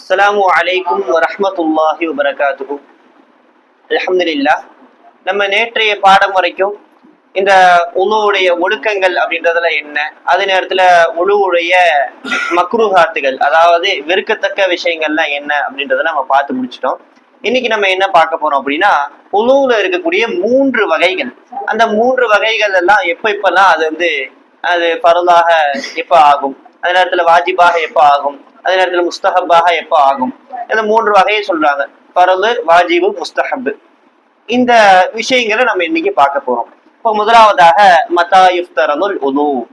அஸ்ஸலாமு அலைக்கும் வரமத்துல்லாஹி வபரகாத்துஹு அலமதுல்லா நம்ம நேற்றைய பாடம் வரைக்கும் இந்த உணவுடைய ஒழுக்கங்கள் அப்படின்றதுல என்ன? அதே நேரத்துல உழுவுடைய மக்ருஹாத்துகள் அதாவது வெறுக்கத்தக்க விஷயங்கள்லாம் என்ன அப்படின்றத நம்ம பார்த்து முடிச்சிட்டோம். இன்னைக்கு நம்ம என்ன பார்க்க போறோம் அப்படின்னா உழுவுல இருக்கக்கூடிய மூன்று வகைகள். அந்த மூன்று வகைகள் எல்லாம் எப்ப இப்பெல்லாம் அது வந்து அது பரவலாக எப்ப ஆகும்? அதே நேரத்துல வாஜிபாக எப்ப ஆகும்? அதே நேரத்துல முஸ்தஹப்பாக எப்ப ஆகும்? இந்த மூன்று வகையை சொல்றாங்க. பரலு வாஜிபு முஸ்தஹப் இந்த விஷயங்களை நம்ம இன்னைக்கு பார்க்க போறோம். இப்போ முதலாவதாக மதா யுஃப்தரனுல் உலு.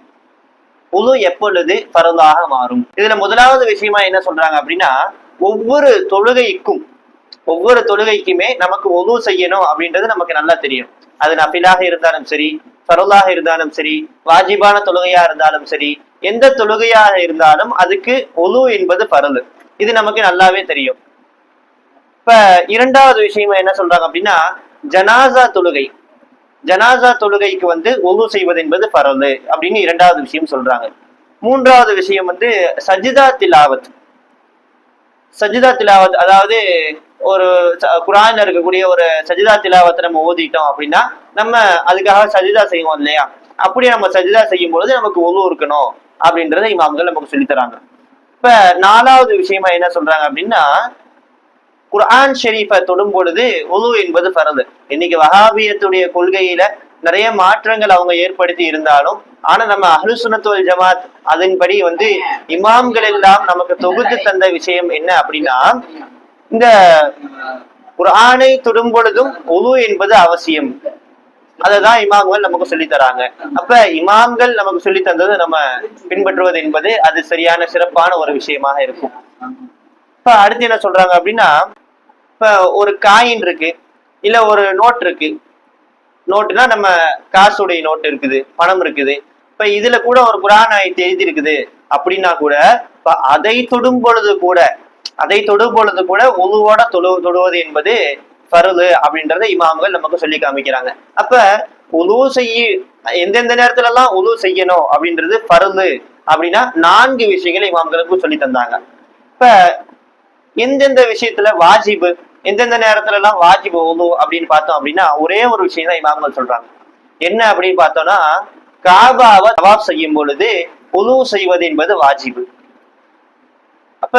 உலு எப்பொழுது பரலாக மாறும்? இதுல முதலாவது விஷயமா என்ன சொல்றாங்க அப்படின்னா ஒவ்வொரு தொழுகைக்கும் ஒவ்வொரு தொழுகைக்குமே நமக்கு ஒது செய்யணும் அப்படின்றது நமக்கு நல்லா தெரியும். அது நபிலாக இருந்தாலும் சரி ஃபரலாக இருந்தாலும் சரி வாஜிபான தொழுகையா இருந்தாலும் சரி எந்த தொழுகையாக இருந்தாலும் அதுக்கு ஒலு என்பது பரலு இது நமக்கு நல்லாவே தெரியும். இப்ப இரண்டாவது விஷயம் என்ன சொல்றாங்க அப்படின்னா ஜனாசா தொழுகை. ஜனாசா தொழுகைக்கு வந்து ஒலு செய்வது என்பது பரலு அப்படின்னு இரண்டாவது விஷயம் சொல்றாங்க. மூன்றாவது விஷயம் வந்து சஜிதா திலாவத். சஜிதா திலாவத் அதாவது ஒரு ச- குரான்ல இருக்கக்கூடிய ஒரு சஜிதா திலாவத்தை நம்ம ஓதிட்டோம் அப்படின்னா நம்ம அதுக்காக சஜிதா செய்வோம் இல்லையா? அப்படி நம்ம சஜிதா செய்யும் பொழுது நமக்கு ஒழு இருக்கணும் அப்படின்றத இமாம்கள் நமக்கு சொல்லித்தராங்க. இப்ப நாலாவது விஷயமா என்ன சொல்றாங்க அப்படின்னா குர்ஆன் ஷெரீஃபை தொடும் பொழுது ஒழு என்பது பரது இன்னைக்கு வஹாபியத்துடைய கொள்கையில நிறைய மாற்றங்கள் அவங்க ஏற்படுத்தி இருந்தாலும் ஆனா நம்ம அஹ்லுசுனத்துவல் ஜமாத் அதன்படி வந்து இமாம்கள் எல்லாம் நமக்கு தொகுத்து தந்த விஷயம் என்ன அப்படின்னா இந்த குரானை தொடும் பொழுதும் உது என்பது அவசியம். அததான் இமாம்கள் நமக்கு சொல்லி தராங்க அப்ப இமாம்கள் நமக்கு சொல்லி தந்தது நம்ம பின்பற்றுவது என்பது அது சரியான சிறப்பான ஒரு விஷயமாக இருக்கும். இப்ப அடுத்து என்ன சொல்றாங்க அப்படின்னா இப்ப ஒரு காயின் இருக்கு இல்ல ஒரு நோட் இருக்கு. நோட்டுனா நம்ம காசுடைய நோட்டு இருக்குது பணம் இருக்குது. இப்ப இதுல கூட ஒரு குரான் ஆயத்து எழுதி இருக்குது அப்படின்னா கூட இப்ப அதை தொடும் பொழுது கூட அதை தொடுபொழுது கூட உழுவோட தொழு தொடுவது என்பது பருது அப்படின்றத இமாம்கள் நமக்கு சொல்லி காமிக்கிறாங்க. அப்ப உழு செய்ய எந்தெந்த நேரத்துல எல்லாம் உழு செய்யணும் அப்படின்றது பருது அப்படின்னா நான்கு விஷயங்களை இமாம்களுக்கு சொல்லி தந்தாங்க. இப்ப எந்தெந்த விஷயத்துல வாஜிபு எந்தெந்த நேரத்துல எல்லாம் வாஜிபு உலு அப்படின்னு பார்த்தோம் அப்படின்னா ஒரே ஒரு விஷயம் தான் இமாம்கள் சொல்றாங்க. என்ன அப்படின்னு பார்த்தோம்னா காபாவை தவாப் செய்யும் பொழுது உது செய்வது என்பது வாஜிபு. அப்ப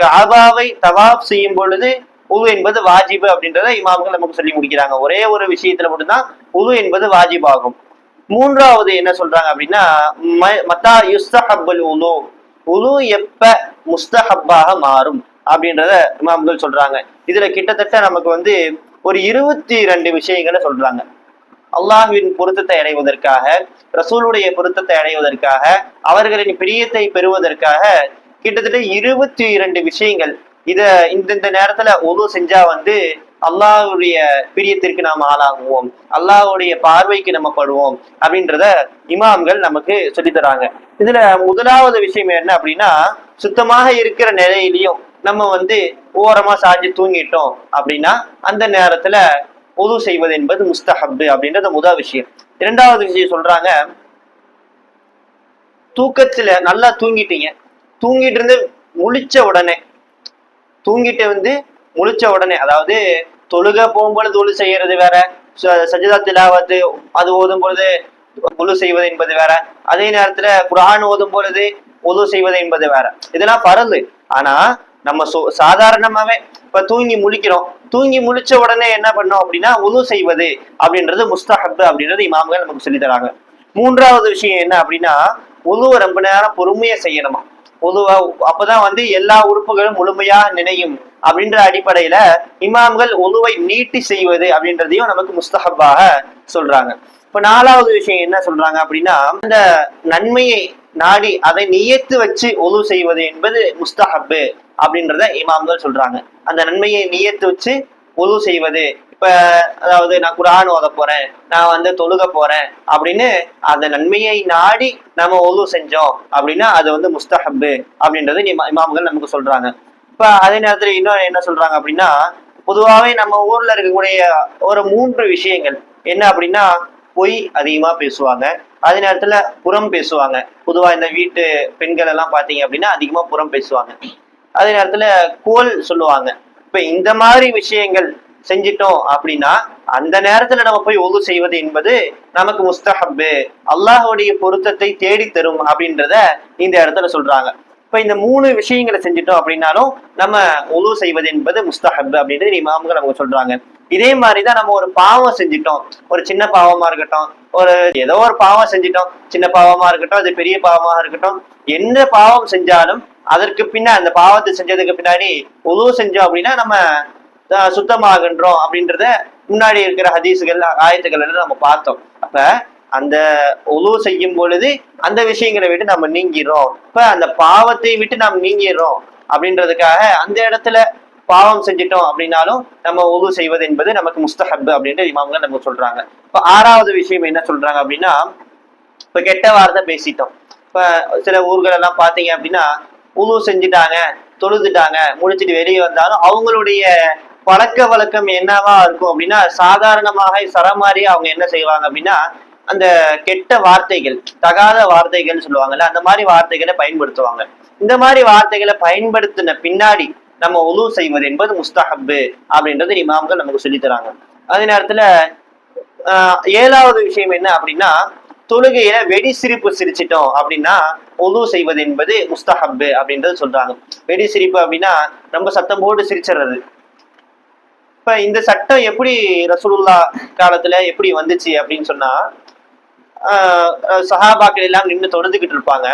காபாவை தவாப் செய்யும் பொழுது உது என்பது வாஜிபு அப்படின்றத இமாம்கள் நமக்கு சொல்லி முடிக்கிறாங்க. ஒரே ஒரு விஷயத்துல மட்டும்தான் உது என்பது வாஜிப் ஆகும் மூன்றாவது என்ன சொல்றாங்க அப்படின்னா மத்தா உலு உலு எப்ப முஸ்தஹப்பாக மாறும் அப்படின்றத இமாம்கள் சொல்றாங்க. இதுல கிட்டத்தட்ட நமக்கு வந்து ஒரு இருபத்தி ரெண்டு விஷயங்களை சொல்றாங்க. அல்லாஹ்வின் பொருத்தத்தை அடைவதற்காக ரசூலுடைய பொருத்தத்தை அடைவதற்காக அவர்களின் பிரியத்தை பெறுவதற்காக கிட்டத்தட்ட இருபத்தி இரண்டு விஷயங்கள். இத இந்தந்த நேரத்துல ஒது செஞ்சா வந்து அல்லாஹுடைய பிரியத்திற்கு நாம் ஆளாகுவோம். அல்லாஹ்வுடைய பார்வைக்கு நம்ம படுவோம் அப்படின்றத இமாம்கள் நமக்கு சொல்லித்தராங்க இதுல முதலாவது விஷயம் என்ன அப்படின்னா சுத்தமாக இருக்கிற நிலையிலையும் நம்ம வந்து ஓரமா சாஞ்சு தூங்கிட்டோம் அப்படின்னா அந்த நேரத்துல உது செய்வது என்பது முஸ்தஹப்பு அப்படின்றது முதல் விஷயம். இரண்டாவது விஷயம் சொல்றாங்க தூக்கத்துல நல்லா தூங்கிட்டீங்க. தூங்கிட்டு இருந்து முழிச்ச உடனே தூங்கிட்டு வந்து முழிச்ச உடனே அதாவது தொழுக போகும்பொழுது தொழு செய்யறது வேற சஜிதா திலாவத்து அது ஓதும் பொழுது முழு செய்வது என்பது வேற அதே நேரத்துல குரான் ஓதும் பொழுது உதவு செய்வது என்பது வேற. இதெல்லாம் பரந்து. ஆனா நம்ம சாதாரணமாவே இப்ப தூங்கி முழிக்கிறோம். தூங்கி முழிச்ச உடனே என்ன பண்ணோம் அப்படின்னா உதவு செய்வது அப்படின்றது முஸ்தஹப் அப்படின்றது இமாம்கள் நமக்கு சொல்லி தராங்க. மூன்றாவது விஷயம் என்ன அப்படின்னா உதுவை ரொம்ப நேரம் பொறுமையா செய்யணுமா? பொதுவா அப்பதான் வந்து எல்லா உறுப்புகளும் முழுமையா நினையும் அப்படின்ற அடிப்படையில இமாம்கள் உதுவை நீட்டி செய்வது அப்படின்றதையும் நமக்கு முஸ்தகப்பாக சொல்றாங்க. இப்ப நாலாவது விஷயம் என்ன சொல்றாங்க அப்படின்னா அந்த நன்மையை நாடி அதை நியத்து வச்சு ஒழு செய்வது என்பது முஸ்தஹப்பு அப்படின்றத இமாம்கள் சொல்றாங்க. அந்த நன்மையை நியத்து வச்சு ஒழு செய்வது இப்ப அதாவது நான் குரான் ஓத போறேன் நான் வந்து தொழுக போறேன் அப்படின்னு அந்த நன்மையை நாடி நம்ம ஒது செஞ்சோம் அப்படின்னா அது வந்து முஸ்தஹப்பு அப்படின்றது இமா- இமாம்கள் நமக்கு சொல்றாங்க. இப்ப அதே நேரத்துல இன்னும் என்ன சொல்றாங்க அப்படின்னா பொதுவாகவே நம்ம ஊர்ல இருக்கக்கூடிய ஒரு மூன்று விஷயங்கள். என்ன அப்படின்னா பொய் அதிகமா பேசுவாங்க. அதே நேரத்துல புறம் பேசுவாங்க. பொதுவா இந்த வீட்டு பெண்கள் எல்லாம் பாத்தீங்க அப்படின்னா அதிகமா புறம் பேசுவாங்க. அதே நேரத்துல கோல் சொல்லுவாங்க. இப்ப இந்த மாதிரி விஷயங்கள் செஞ்சிட்டோம் அப்படின்னா அந்த நேரத்துல நம்ம போய் ஒழு செய்வது என்பது நமக்கு முஸ்தஹப்பு அல்லாஹுடைய பொருத்தத்தை தேடி தரும் அப்படின்றத இந்த இடத்துல சொல்றாங்க. இப்ப இந்த மூணு விஷயங்களை செஞ்சிட்டோம் அப்படின்னாலும் நம்ம ஒழு செய்வது என்பது முஸ்தஹப் அப்படின்றது மாமுக நமக்கு சொல்றாங்க. இதே மாதிரிதான் நம்ம ஒரு பாவம் செஞ்சிட்டோம். ஒரு சின்ன பாவமா இருக்கட்டும் ஒரு ஏதோ ஒரு பாவம் செஞ்சிட்டோம். சின்ன பாவமா இருக்கட்டும் அது பெரிய பாவமா இருக்கட்டும். என்ன பாவம் செஞ்சாலும் அதற்கு பின்ன அந்த பாவத்தை செஞ்சதுக்கு பின்னாடி உதவு செஞ்சோம் அப்படின்னா நம்ம சுத்தமாகின்றோம் அப்படின்றத முன்னாடி இருக்கிற ஹதீஸுகள் ஆயத்துக்கள் எல்லாம் நம்ம பார்த்தோம். அப்ப அந்த உழு செய்யும் பொழுது அந்த விஷயங்களை விட்டு நம்ம நீங்கிறோம் இப்ப அந்த பாவத்தை விட்டு நாம் நீங்கிறோம் அப்படின்றதுக்காக அந்த இடத்துல பாவம் செஞ்சிட்டோம் அப்படின்னாலும் நம்ம உழு செய்வது என்பது நமக்கு முஸ்தஹப் அப்படின்ற இமாம்கள் நமக்கு சொல்றாங்க. இப்ப ஆறாவது விஷயம் என்ன சொல்றாங்க அப்படின்னா இப்ப கெட்ட வார்த்தை பேசிட்டோம். இப்ப சில ஊர்கள் எல்லாம் பாத்தீங்க அப்படின்னா உழு செஞ்சுட்டாங்க தொழுதுட்டாங்க முடிச்சிட்டு வெளியே வந்தாலும் அவங்களுடைய பழக்க வழக்கம் என்னவா இருக்கும் அப்படின்னா சாதாரணமாக சரமாரி அவங்க என்ன செய்வாங்க அப்படின்னா அந்த கெட்ட வார்த்தைகள் தகாத வார்த்தைகள் சொல்லுவாங்கல்ல அந்த மாதிரி வார்த்தைகளை பயன்படுத்துவாங்க. இந்த மாதிரி வார்த்தைகளை பயன்படுத்தின பின்னாடி நம்ம உலு செய்வது என்பது முஸ்தஹப்பு அப்படின்றது இமாம்கள் நமக்கு சொல்லித்தராங்க அதே நேரத்துல ஆஹ் ஏழாவது விஷயம் என்ன அப்படின்னா தொழுகையில வெடி சிரிப்பு சிரிச்சிட்டோம் அப்படின்னா உது செய்வது என்பது முஸ்தஹப்பு அப்படின்றது சொல்றாங்க. வெடி சிரிப்பு அப்படின்னா ரொம்ப சத்தம் போட்டு சிரிச்சிடுறது. இப்ப இந்த சட்டம் எப்படி ரசூலுல்லா காலத்துல எப்படி வந்துச்சு அப்படின்னு சொன்னா ஆஹ் சஹாபாக்கள் எல்லாம் நின்று தொழுதுகிட்டு இருப்பாங்க.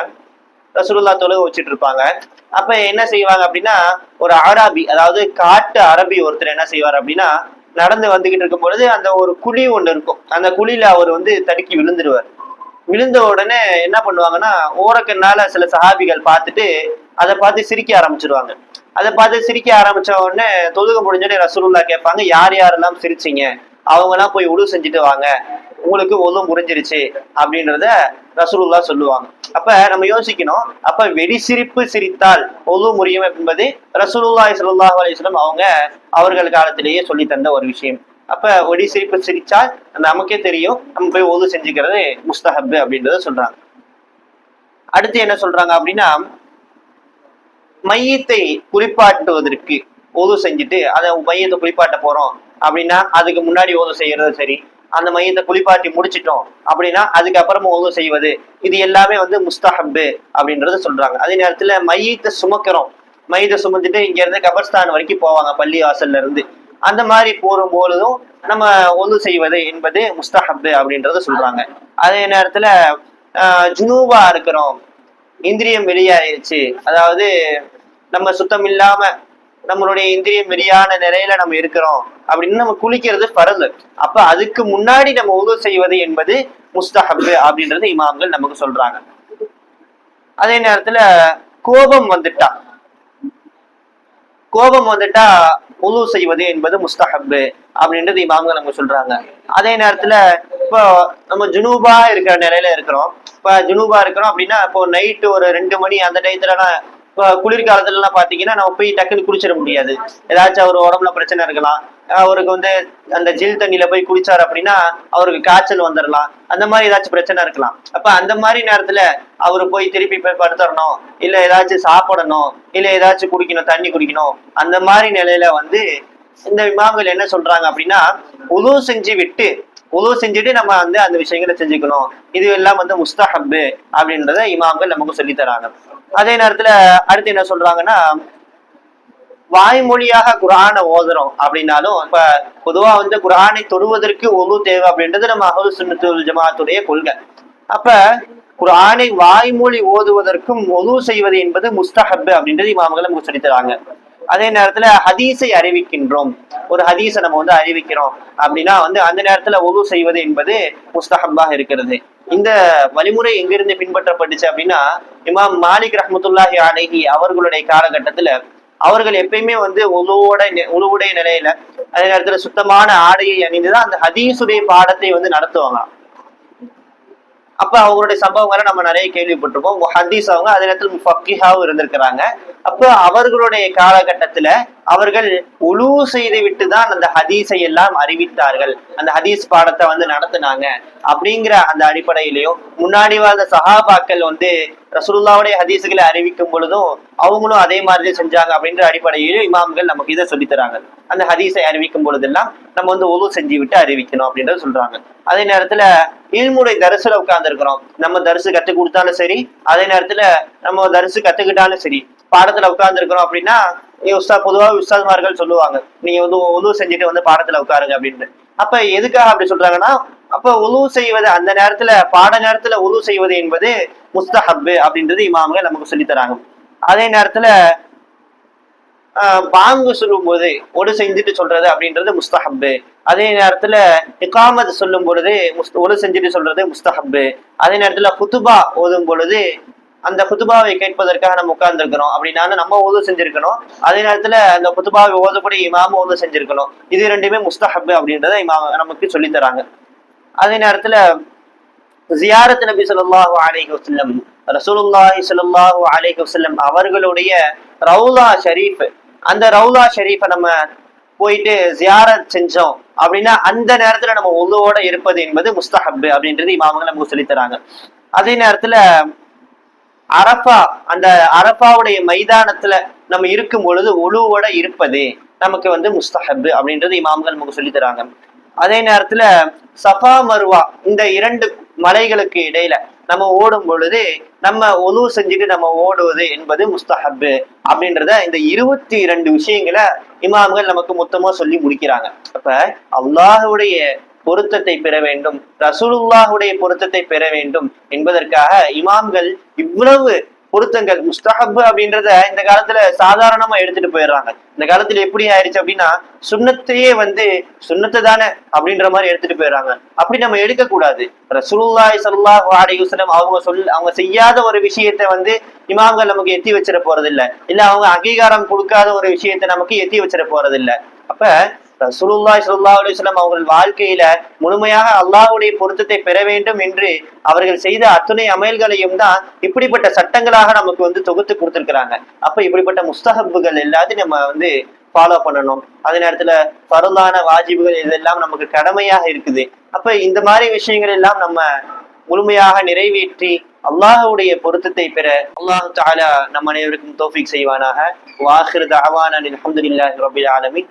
ரசூலுல்லா தொழுக வச்சுட்டு இருப்பாங்க. அப்ப என்ன செய்வாங்க அப்படின்னா ஒரு அராபி அதாவது காட்டு அரபி ஒருத்தர் என்ன செய்வார் அப்படின்னா நடந்து வந்துகிட்டு இருக்கும் பொழுது அந்த ஒரு குழி ஒன்று இருக்கும். அந்த குழியில அவர் வந்து தடுக்கி விழுந்துருவார். விழுந்த உடனே என்ன பண்ணுவாங்கன்னா ஓரக்கண்ணால சில சஹாபிகள் பார்த்துட்டு அதை பார்த்து சிரிக்க ஆரம்பிச்சிருவாங்க. அதை பார்த்து சிரிக்க ஆரம்பிச்ச உடனே தொழுக முடிஞ்சோடனே ரசூலுல்லா கேட்பாங்க யார் யாரெல்லாம் சிரிச்சீங்க? அவங்க எல்லாம் போய் உழு செஞ்சுட்டு வாங்க. உங்களுக்கு ஒழு முறிஞ்சிருச்சு அப்படின்றத ரசூலுல்லா சொல்லுவாங்க. அப்ப நம்ம யோசிக்கணும் அப்ப வெடி சிரிப்பு சிரித்தால் ஒது முறியும் என்பது ரசூலுல்லா ஸல்லல்லாஹு அலிஸ்லம் அவங்க அவர்கள் காலத்திலேயே சொல்லி தந்த ஒரு விஷயம். அப்ப வெடி சிரிப்பு சிரிச்சால் நமக்கே தெரியும் நம்ம போய் ஒது செஞ்சுக்கிறது முஸ்தஹப் அப்படின்றத சொல்றாங்க. அடுத்து என்ன சொல்றாங்க அப்படின்னா மையத்தை குளிப்பாட்டுவதற்கு ஓது செஞ்சுட்டு அதை மையத்தை குளிப்பாட்ட போறோம். அப்படின்னா அதுக்கு முன்னாடி ஓது செய்யறது சரி. அந்த மையத்தை குளிப்பாட்டி முடிச்சிட்டோம். அப்படின்னா அதுக்கப்புறமா ஓது செய்வது இது எல்லாமே வந்து முஸ்தஹப்பு அப்படின்றத சொல்றாங்க. அதே நேரத்துல மையத்தை சுமக்கிறோம். மையத்தை சுமந்துட்டு இங்க இருந்து கபர்ஸ்தான் வரைக்கும் போவாங்க பள்ளி வாசல்ல இருந்து அந்த மாதிரி போரும் பொழுதும் நம்ம ஒது செய்வது என்பது முஸ்தஹப்பு அப்படின்றத சொல்றாங்க. அதே நேரத்துல ஆஹ் ஜுனூபா இருக்கிறோம். இந்திரியம் வெளியாயிருச்சு. அதாவது நம்ம சுத்தம் இல்லாம நம்மளுடைய இந்திரியம் வெளியான நிலையில நம்ம இருக்கிறோம் அப்படின்னு நம்ம குளிக்கிறது பரது அப்ப அதுக்கு முன்னாடி நம்ம உதவு செய்வது என்பது முஸ்தஹப் அப்படின்றது இமாம்கள் நமக்கு சொல்றாங்க. அதே நேரத்துல கோபம் வந்துட்டா. கோபம் வந்துட்டா உது செய்வது என்பது முஸ்தஹபு அப்படின்றது இமாம்கள் நமக்கு சொல்றாங்க. அதே நேரத்துல இப்போ நம்ம ஜுனூபா இருக்கிற நிலையில இருக்கிறோம். இப்ப ஜுனூபா இருக்கிறோம் அப்படின்னா இப்போ நைட்டு ஒரு ரெண்டு மணி அந்த டயத்துலலாம் இப்போ பார்த்தீங்கன்னா நம்ம போய் டக்குன்னு குளிச்சிட முடியாது. ஏதாச்சும் அவர் உடம்புல பிரச்சனை இருக்கலாம். அவருக்கு வந்து அந்த ஜில் தண்ணியில போய் குளிச்சாரு அப்படின்னா அவருக்கு காய்ச்சல் வந்துடலாம் அந்த மாதிரி ஏதாச்சும் பிரச்சனை இருக்கலாம். அப்ப அந்த மாதிரி நேரத்துல அவர் போய் திருப்பி போய் படுத்துடணும் இல்ல ஏதாச்சும் சாப்பிடணும். இல்ல ஏதாச்சும் குடிக்கணும் தண்ணி குடிக்கணும். அந்த மாதிரி நிலையில வந்து இந்த இமாம்கள் என்ன சொல்றாங்க அப்படின்னா உதவு செஞ்சு விட்டு உதவு செஞ்சுட்டு நம்ம வந்து அந்த விஷயங்களை செஞ்சுக்கணும். இது எல்லாம் வந்து முஸ்தஹப்பு அப்படின்றத இமாம்கள் நமக்கு சொல்லி தராங்க. அதே நேரத்துல அடுத்து என்ன சொல்றாங்கன்னா வாய்மொழியாக குரானை ஓதுறோம் அப்படின்னாலும் இப்ப பொதுவா வந்து குரானை தொடுவதற்கு ஒழு தேவை அப்படின்றது நம்ம அகவு சுன்னத்துல் ஜமாத்துடைய கொள்கை. அப்ப குரானை வாய்மொழி ஓதுவதற்கும் ஒழு செய்வது என்பது முஸ்தஹப் அப்படின்றது இமாம்கள் நமக்கு சொல்லித்தராங்க அதே நேரத்துல ஹதீஸை அறிவிக்கின்றோம். ஒரு ஹதீஸை நம்ம வந்து அறிவிக்கிறோம். அப்படின்னா வந்து அந்த நேரத்துல ஒழு செய்வது என்பது முஸ்தஹப்பாக இருக்கிறது. இந்த வழிமுறை எங்கிருந்து பின்பற்றப்பட்டுச்சு அப்படின்னா இமாம் மாலிக் ரஹமத்துல்லாஹி அலஹி அவர்களுடைய காலகட்டத்துல அவர்கள் எப்பயுமே வந்து உழுவோட உழுவுடைய நிலையில அதே நேரத்துல சுத்தமான ஆடையை அணிந்துதான் அந்த ஹதீசுடைய பாடத்தை வந்து நடத்துவாங்க. அப்ப அவங்களுடைய சம்பவங்களை நம்ம நிறைய கேள்விப்பட்டிருப்போம். ஹதீஸ் அவங்க அதே நேரத்தில் ஃபக்கிஹாவும் இருந்திருக்கிறாங்க. அப்போ அவர்களுடைய காலகட்டத்துல அவர்கள் உலு செய்து விட்டு தான் அந்த ஹதீஸை எல்லாம் அறிவித்தார்கள். அந்த ஹதீஸ் பாடத்தை வந்து நடத்தினாங்க. அப்படிங்கிற அந்த அடிப்படையிலையும் முன்னாடி வாழ்ந்த சஹாபாக்கள் வந்து ரசூல்லாவுடைய ஹதீஸுகளை அறிவிக்கும் பொழுதும் அவங்களும் அதே மாதிரி செஞ்சாங்க அப்படின்ற அடிப்படையிலும் இமாம்கள் நமக்கு இதை சொல்லித் தராங்க. அந்த ஹதீஸை அறிவிக்கும் பொழுதெல்லாம் நம்ம வந்து உலு செஞ்சு விட்டு அறிவிக்கணும் அப்படின்றத சொல்றாங்க. அதே நேரத்துல இல்முடைய தரிசுல உட்கார்ந்து இருக்கிறோம் நம்ம தரிசு கத்து கொடுத்தாலும் சரி அதே நேரத்துல நம்ம தரிசு கத்துக்கிட்டாலும் சரி பாடத்துல உட்கார்ந்து இருக்கிறோம் அப்படின்னா உஸ்தா பொதுவா உஸ்தாதுமார்கள் சொல்லுவாங்க நீங்க வந்து உதவு செஞ்சுட்டு வந்து பாடத்துல உட்காருங்க அப்படின்னு அப்ப எதுக்காக அப்படி சொல்றாங்கன்னா அப்ப உதவு செய்வது அந்த நேரத்துல பாட நேரத்துல உதவு செய்வது என்பது முஸ்தஹப்பு அப்படின்றது இமாமங்கள் நமக்கு சொல்லித் தராங்க. அதே நேரத்துல பாங்கு சொல்லும் போது ஒடு செஞ்சுட்டு சொல்றது அப்படின்றது முஸ்தஹப்பு அதே நேரத்துல இகாமத் சொல்லும் பொழுது ஒடு செஞ்சுட்டு சொல்றது முஸ்தஹப்பு அதே நேரத்துல குத்துபா ஓதும் பொழுது அந்த குத்துபாவை கேட்பதற்காக நம்ம உட்கார்ந்துருக்கிறோம். அப்படின்னா நம்ம ஓது செஞ்சிருக்கணும். அதே நேரத்துல அந்த குத்துபாவை ஓதப்படி இமாம ஓது செஞ்சிருக்கணும். இது ரெண்டுமே முஸ்தஹப் அப்படின்றத இமாம நமக்கு சொல்லித் தராங்க. அதே நேரத்துல ஜியாரத் நபி சொல்லாஹு அலைஹி வசல்லம் ரசூலுல்லாஹி சொல்லாஹு அலைஹி வசல்லம் அவர்களுடைய ரவுலா ஷரீஃப் அந்த ரவுலா ஷரீஃபை நம்ம போயிட்டு ஜியாரத் செஞ்சோம் அப்படின்னா அந்த நேரத்துல நம்ம உதவோட இருப்பது என்பது முஸ்தஹப் அப்படின்றது இமாமங்க நமக்கு சொல்லித்தராங்க அதே நேரத்துல அரபா அந்த அரபாவுடைய மைதானத்துல நம்ம இருக்கும் பொழுது உழுவோட இருப்பது நமக்கு வந்து முஸ்தஹப் அப்படின்றது இமாம்கள் நமக்கு சொல்லித் தராங்க. அதே நேரத்துல சஃபா மருவா இந்த இரண்டு மலைகளுக்கு இடையில நம்ம ஓடும் பொழுது நம்ம ஒலு செஞ்சுட்டு நம்ம ஓடுவது என்பது முஸ்தஹபு அப்படின்றத இந்த இருபத்தி இரண்டு விஷயங்களை இமாம்கள் நமக்கு மொத்தமா சொல்லி முடிக்கிறாங்க. அப்ப அல்லாஹுடைய பொருத்தத்தை பெற வேண்டும். ரசூலுல்லாஹுடைய பொருத்தத்தை பெற வேண்டும் என்பதற்காக இமாம்கள் இவ்வளவு பொருத்தங்கள் முஸ்தஹப் அப்படின்றத இந்த காலத்துல சாதாரணமா எடுத்துட்டு போயிடுறாங்க. இந்த காலத்துல எப்படி ஆயிடுச்சு அப்படின்னா சுண்ணத்தையே வந்து சுண்ணத்தை தானே அப்படின்ற மாதிரி எடுத்துட்டு போயிடுறாங்க. அப்படி நம்ம எடுக்க கூடாது ரசூலுல்லாய் சல்லா அலைஹி அவங்க சொல் அவங்க செய்யாத ஒரு விஷயத்தை வந்து இமாம்கள் நமக்கு எத்தி வச்சிட போறது இல்ல இல்ல அவங்க அங்கீகாரம் கொடுக்காத ஒரு விஷயத்தை நமக்கு எத்தி வச்சிட போறது இல்ல அப்ப ரசூலுல்லாய் ஸல்லல்லாஹு அலுவலம் அவர்கள் வாழ்க்கையில முழுமையாக அல்லாஹுடைய பொருத்தத்தை பெற வேண்டும் என்று அவர்கள் செய்த அத்துணை அமல்களையும் தான் இப்படிப்பட்ட சட்டங்களாக நமக்கு வந்து தொகுத்து கொடுத்துருக்கிறாங்க. அப்ப இப்படிப்பட்ட முஸ்தகப்புகள் எல்லாத்தையும் நம்ம வந்து ஃபாலோ பண்ணணும். அதே நேரத்துல பருளான வாஜிபுகள் இதெல்லாம் நமக்கு கடமையாக இருக்குது. அப்ப இந்த மாதிரி விஷயங்கள் எல்லாம் நம்ம முழுமையாக நிறைவேற்றி அல்லாஹுடைய பொருத்தத்தை பெற அல்லாஹ் தாலா நம் அனைவருக்கும் தோஃபிக் செய்வானாக. வாஹிர் தஅவானா அஹமதுல்லாஹி ரபில் ஆலமின்.